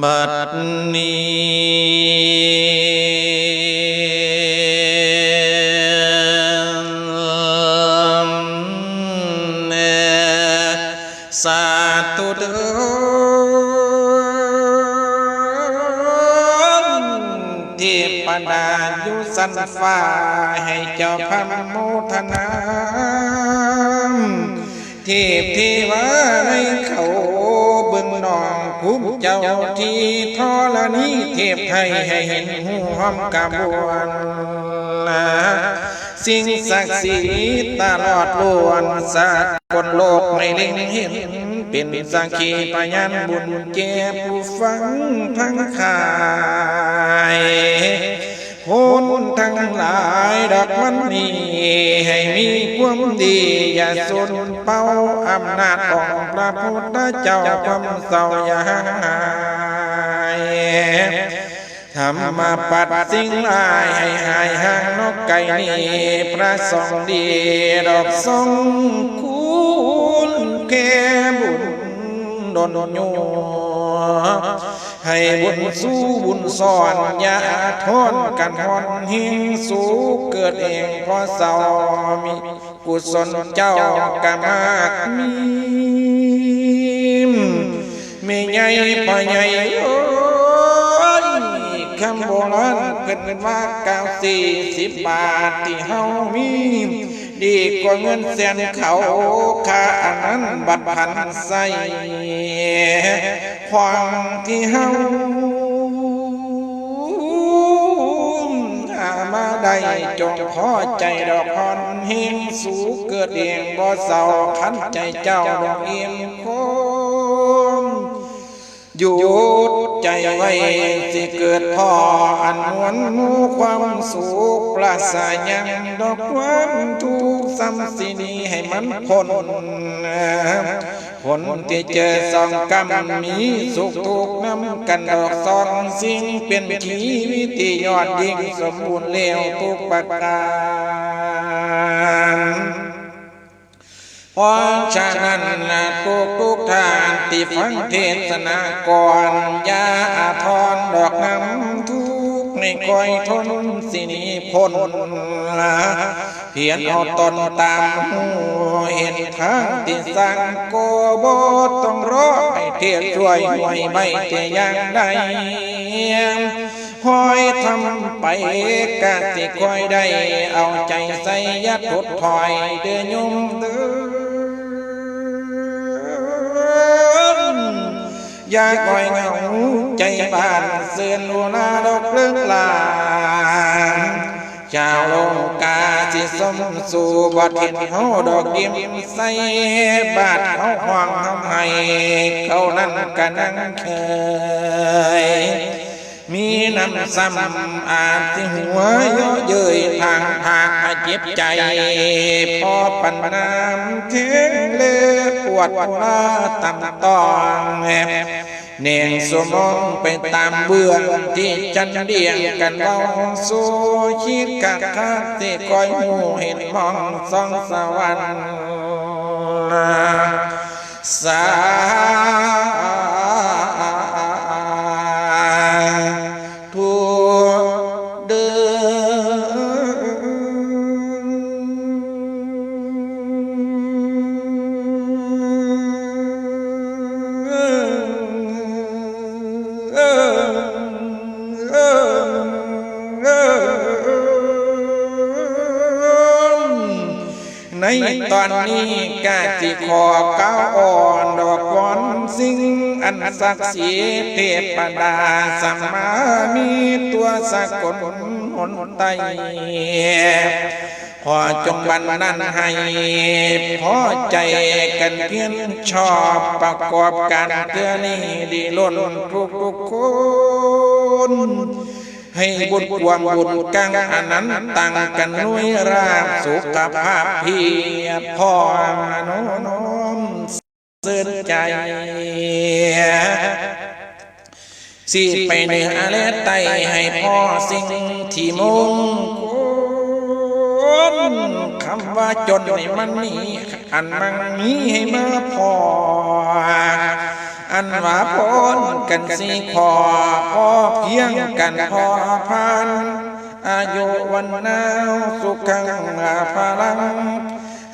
บัดนี้สาธุเถิดที่ปดายุสันฟ้าให้เจ้าพระโมทนาเทพเทวาในเขา เจ้าที่ทรณีเทพไทยให้เห็นหูหอมกระบวนนะสิ่งศักดิ์สิทธิ์ตลอดล้วนสากลโลกไม่เล็งเห็น เป็นสังขีพยานบุญเก็บผู้ฟังทั้งขาย คนทั้งหลายดอกมันนีให้มีความดีอย่าสนเป้าอำนาจของพระพุทธเจ้าความเศร้าอย่าหายธรรมปัดสิ่งลายให้หายห่างนกไก่นี่พระสงดีดอกทรงคุณแก่บุญดนโย ให้บุญสู้บุญสอนอย่าทนกันหอนหิงสู้เกิดเองเพราะเศร้ามีกุศลเจ้ากามากมีมีใหญ่ปะใหญ่โอ้ยคำโบราณเกิดเงินว่าเก้าสี่สิบบาทที่เฮามีดีกว่าเงินแสนเขาค่าอันนั้นบัตรพันใส ความที่เฮาหามาได้จงพอใจดอกพรเฮงสูเกิดเองบ่เศร้าขันใจเจ้าดอกเอียงคม ยุดใจไว้สิเกิดพ่ออันมวนมูความสุขปราศยังดอกความทุกข์ซ้ำสินีให้มันพ้นผลที่เจอสองกรรมมีสุขทุกข์น้ำกันดอกสองสิ่งเป็นชีวิตที่ยอดยิ่งสมบูรณ์เลวทุกประการ เพราะฉะนั้นนะทุกทุกๆท่านที่ฟังเทศนาก่อนอย่าอาทรดอกน้ำทุกข์ในคอยทนสิหนีพ้นละเพียรเอาตนตามหูเห็นทางที่สั่งโกบต้องรอให้เทศช่วยหน่วยไม่จะยังใดคอยทำไปกะสิคอยได้ เอาใจใส่ยัดทุดถอยเดือยมเดือ ย่าคอยเหงาใจบ้านเสื่อนลัวนาดอกเรื่องลาชาวโลกาสิสมสู่บัดเห็นเฮาดอกยิ้มใส่บาดเขาห่วงทำให้เขานั่นกันนั่งเคย มีน้ำซ้ำอาบที่หัวเยอะเย้ยทางทางเจ็บใจ พอปันน้ำเทงเลปวดหัวตำตองเนียงสมองไปตามเบื้องที่จันเดียงกันเบาสู้คิดกักคักที่คอยหูเห็นมองสองสวรรค์สา ขอก้าวอ่อนดอกวอนสิ่งอันศักดิ์สิทธิ์เทพดาสัมมามีตัวสกลหนไตขอจงบันนั้นให้พอใจกันเพียงชอบประกอบการเตือนี้ดีล้นทุกทุกคน ให้บุญความบุญกังอันนั้นตั้งกันนุยราบสุขภาพเพียรพ่อมโนโนมเสื่อใจสิไปเหนือและไตให้พ่อสิ่งที่มงคลคำว่าจนให้มันมีอันมันมีให้มาพอ อันว่าพ้นกันสีขอพอเพียงกันพอพันอายุวันนาวสุขังอาภาลัง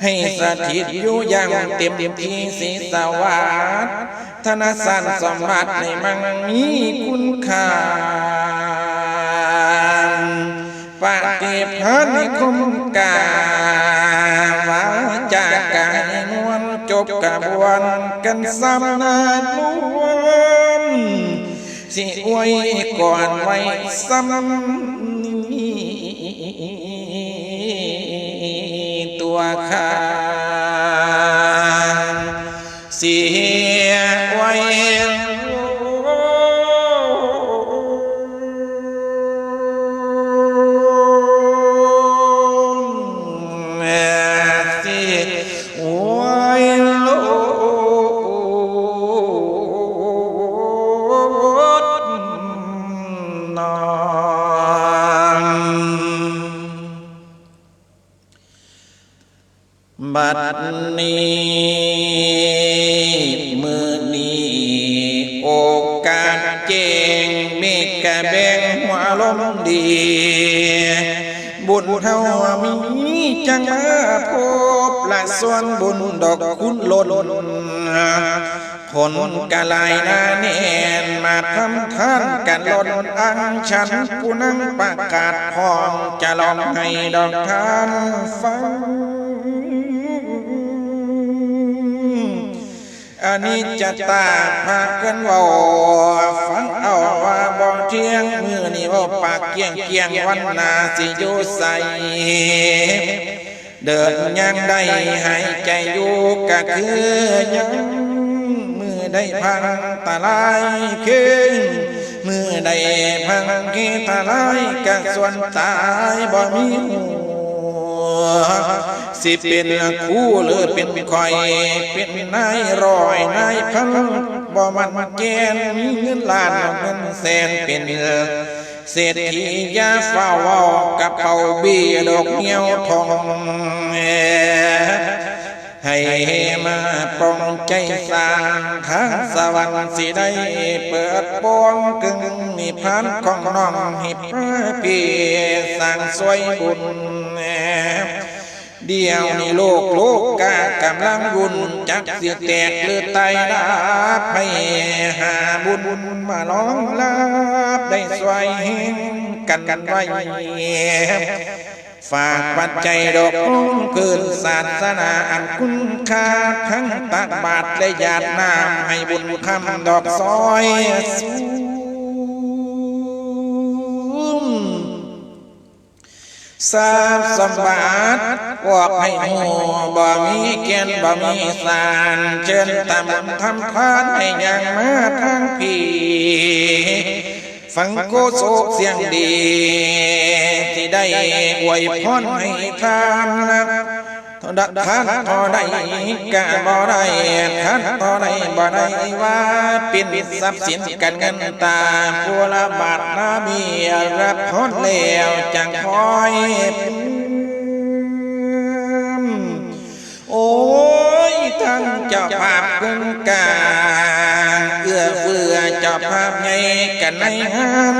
ให้สถิตอยู่อย่างเต็มที่สีสวัสดธนสันสมบัติในมังมีคุณค่าปฏิพันธ์คุ้มกาว บกระบวนกันซ้ำนาล้วนสิอวยก่อนไว้ซ้ำนี้ตัวข้า มีจังมาพบละส่วนบุญดอกคุณหล่นผลกะลายนาแน่นมาทำท่านกันหล่นอังฉันผู้นั่งประกาศพองจะลองให้ดอกทานฟังอันนี้จะตาพากันว่าฟังเอาว่าบ่เที่ยงมือนี่ว่าปากเกี้ยงเกียงวันนาสิอยู่ใส เดินยังได้หายใจอยู่ก็คือยังมือได้พังตาลายขึ้นมือได้พังกีตาลายก็ส่วนตายบ่มีหัวสิเป็นคู่หรือเป็นคอย เป็นนายรอยนายพันบ่มันแกนมีเงินล้านเงินแสนเป็นเเศรษฐียาเฝ้าวกับเป่าบีดอกเงี้ยวทองให้มาปองใจสร้างทางสวรรค์สิได้เปิดปวงกึ่งนิพพานของน้องให้พระพี่สร้างสวยบุญ เดียวในโลกโลกกากำลังบุญจักเสียแตกเลือดไตดาบให้หาบุญบุญมาล้องลาบได้สวยเฮงกันกันไว้ฝากปัจจัยดอกลงเกินศาสนาอันคุณค่าทั้งตักบาทและหยาดน้ำให้บุญคำดอกซอย ทราบสมบัติบอกให้หูบ่มีเกียนบ่มีสารเชิญตามทำทานให้ยังมาทางพี่ฟังโกโศกเสียงดี ที่ได้อวยพรให้ทานนะ ดักท่านทอได้กะบ่ได้ท่านทอได้บ่ได้ว่าเป็นทรัพย์สินกันเงินตาผู้ละบาทนาเบียรับพรแล้วจังคอยโอ้ยทั้งเจ้าภาพกึ่งกลางเอื้อเฟื้อเจ้าภาพไงกันในหัน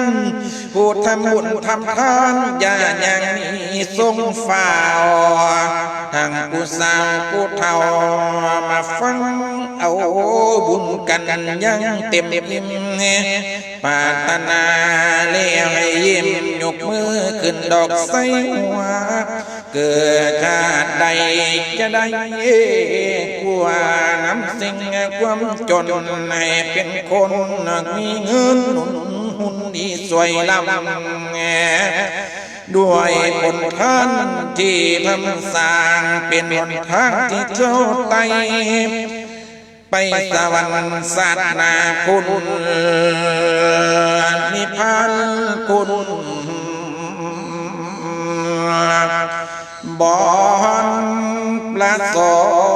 ผู้ทำบุญทำทานอย่าอย่างนี้ทรงฝ่าทั้งผู้สาวผู้เฒ่ามาฟังเอาบุญกันยังเต็มอิ่มปารถนาเลี้ยให้ยิ้มยกมือขึ้นดอกใส่หัวเกิดชาติใดจะได้กลัวน้ำสิ่งความจนให้เป็นคนมีเงินหนุน หุ่นดีสวยลำด้วยผลทานที่ทำสร้างเป็นหนทางที่เจ้าไตไปสวรรค์ศาสนาคุณนิพพานคุณบอนประสง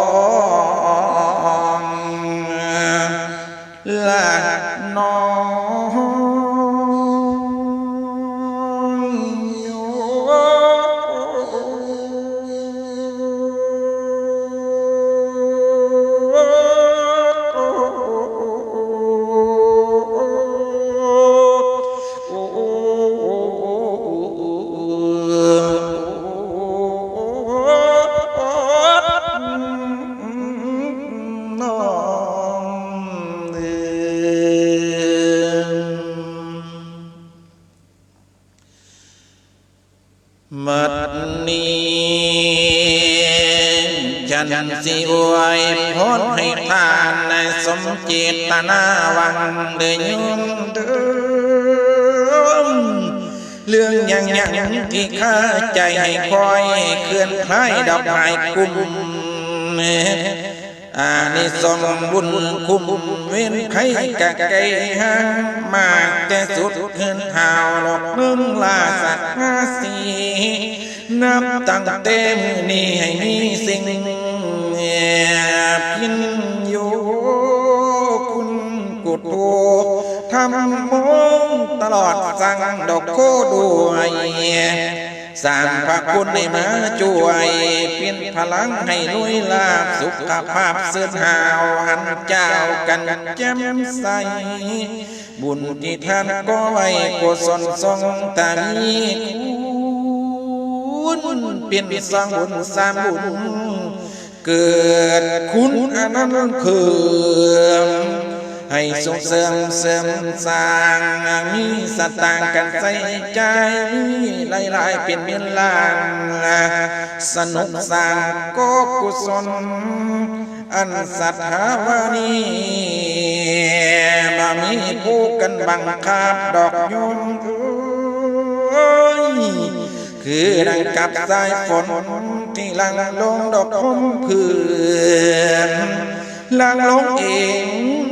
ยันสิอวยพรให้ทานในสมเจตนาวังเดยโยมเดิมเรื่องยังยังที่ข้าใจให้คอยเคลื่อนคล้ายดอกไม้กุมอานิสงส์บุญคุ้มเว้นไขกะไกหางมากแต่สุดเฮือนหาวหลอกเนื่องลาสัตว์ห้าสีนับตั้งแต่มือนี้ให้มีสิ่ง พินอยู่คุณกุดโตทำมงตลอดสั่งดอกโคด้วยสร้างพระคุณได้มาช่วยเปลี่ยนพลังให้ลุยลาบสุขภาพเสื่อหาวหันเจ้ากันแจ่มใส บุญที่ท่านก็ไว้กุศลทรงตามีคุณเปลี่ยนสร้างบุญสร้างบุญ เกิดคุณอันนั้นเคืองให้ส่งเสริมเสริมสร้างมีสตางค์กันใส่ใจหลายๆเป็นเมียนลางสนุกสร้างก็กุศลอันสัทธาวานีมามีผู้กันบังคับดอกยมเอ้ยคือดังกับสายฝน ที่ลังลงดอกคมเพื่อนลังลงเอง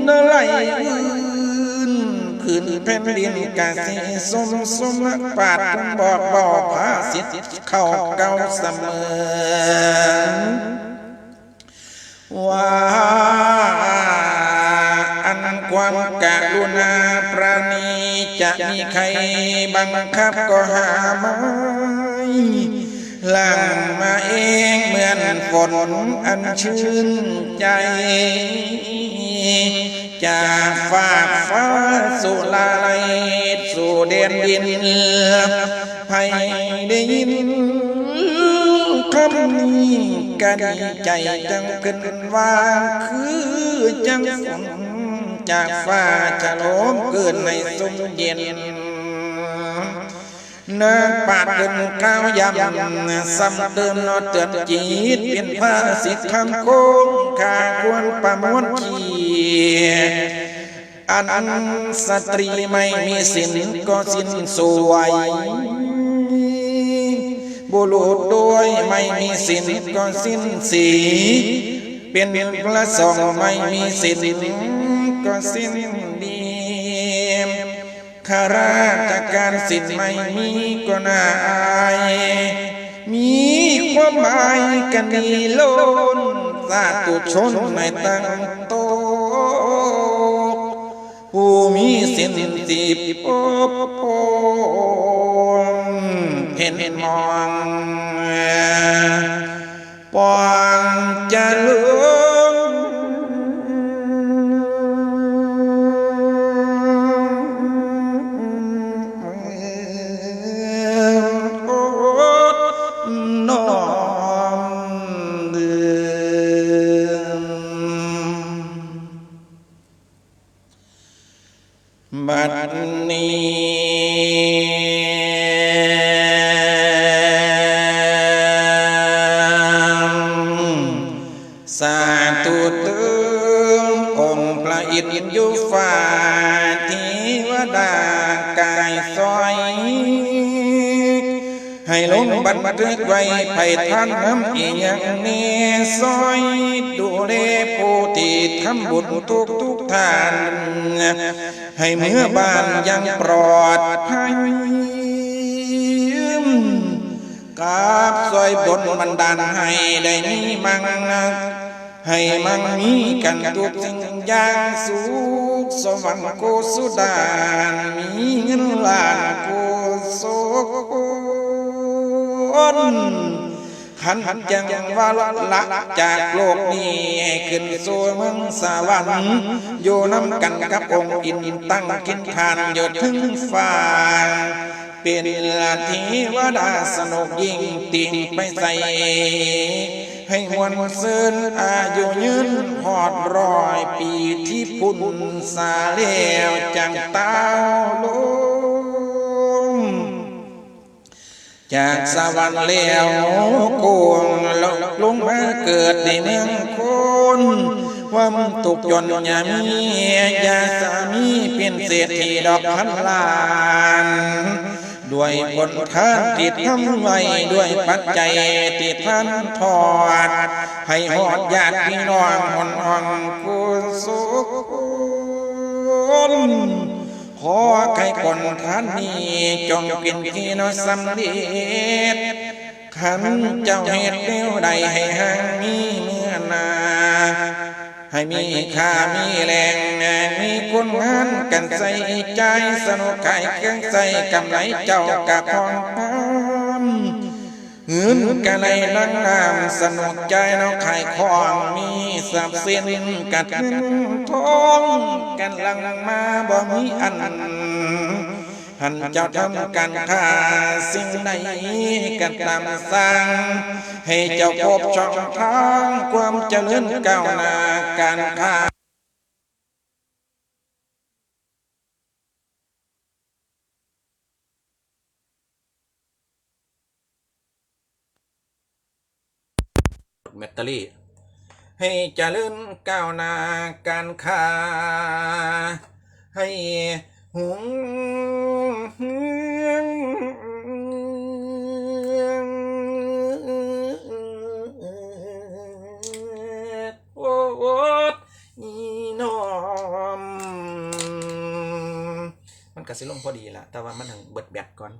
นไหลอื่นพื้นแผ่นดินกาสีสมสมปาดบอกบอกพาสิทธิ์เข้าเก่าเสมอว่าอันความกรุณาประณีจะมีใครบังคับก็หาไม่ หลังมาเองเหมือนฝนอันชื่นใจ จากฟ้าฟ้าสู่ลาไลสู่เดนดินให้ได้ยินคำนี้ก็ดีใจจังขึ้นว่าคือจังฝนจากฟ้าจะลมเกินในสุมเย็น นางปาดเดินก้าวยำซ้ำเดิมนอเตือนจีตเป็นภาษิตคำโค้งขาควรประมวลขีอันสตรีไม่มีสินก็สินสวยบุรุษด้วยไม่มีสินก็สิ้นสี เป็นพระสงฆ์ไม่มีสินก็สิ้นดีข้า ราชการสินไม่มีก็น่าอาย มีความหมายกันดีล้นสาธุชนไม่ตั้งโตะผู้มีสินสิบปปนเห็นมองปองจะลื ดูแลผู้ที่ทำบุญทุกทุกท่าน ให้เมื่อบ้านยังปลอดภัยกราบซอยบนบันดาลให้ได้มีมังให้มังมีกันทุกสิ่งอย่างสุขสวรรค์โกสุดานมีเงินล้านโกโสน ขันจังว่าละจากโลกนี้ให้ขึ้นสู่เมืองสวรรค์อยู่น้ำกันกับองค์อินตั้งกินทานอยู่ถึงฟ้าเป็นลาทีวดาสนุกยิ่งติงไปใส่ให้มวลเซินอายุยืนหอดร้อยปีที่พุ่นสาเลวจังเต้าวลง จากสวรรค์แล้วกวงลงลงมาเกิดในเมืองคนว่ามึงตกจนยามีอย่าสามีเป็นเศรษฐีดอกพันล้านด้วยผลทานติดทำไว้ด้วยปัจจัยติดพันทอด ให้หอดญาติพี่น้องหอนอ่อนกุศล ขอใครคนท่านนี้จงเป็นที่นอสำเร็จขันเจ้าเหตุเดียวใดให้ห่างมีเมื่อนา ให้มีค่ามีแรงมีคุณงานกันใส่ใจสนุกขายเครื่องใส่กำไรเจ้ากะพองพาม เงินกันในลังงามสนุกใจเนาะขายของมีทรัพย์สินกัดเงินทองกันลังมาบ่มีอันหันเจ้าทำการค้าสิ่งใดกันตามสั่งให้เจ้าพบช่องทางความเจริญก้าวหน้าการค้า แบตเตอรี่ ให้เจริญก้าวหน้าการค้า ให้หุงเฮืองโอ้โอ้อีนอมมันก็สิลงพอดีละแต่ว่ามันถึงเบิดแบตก่อน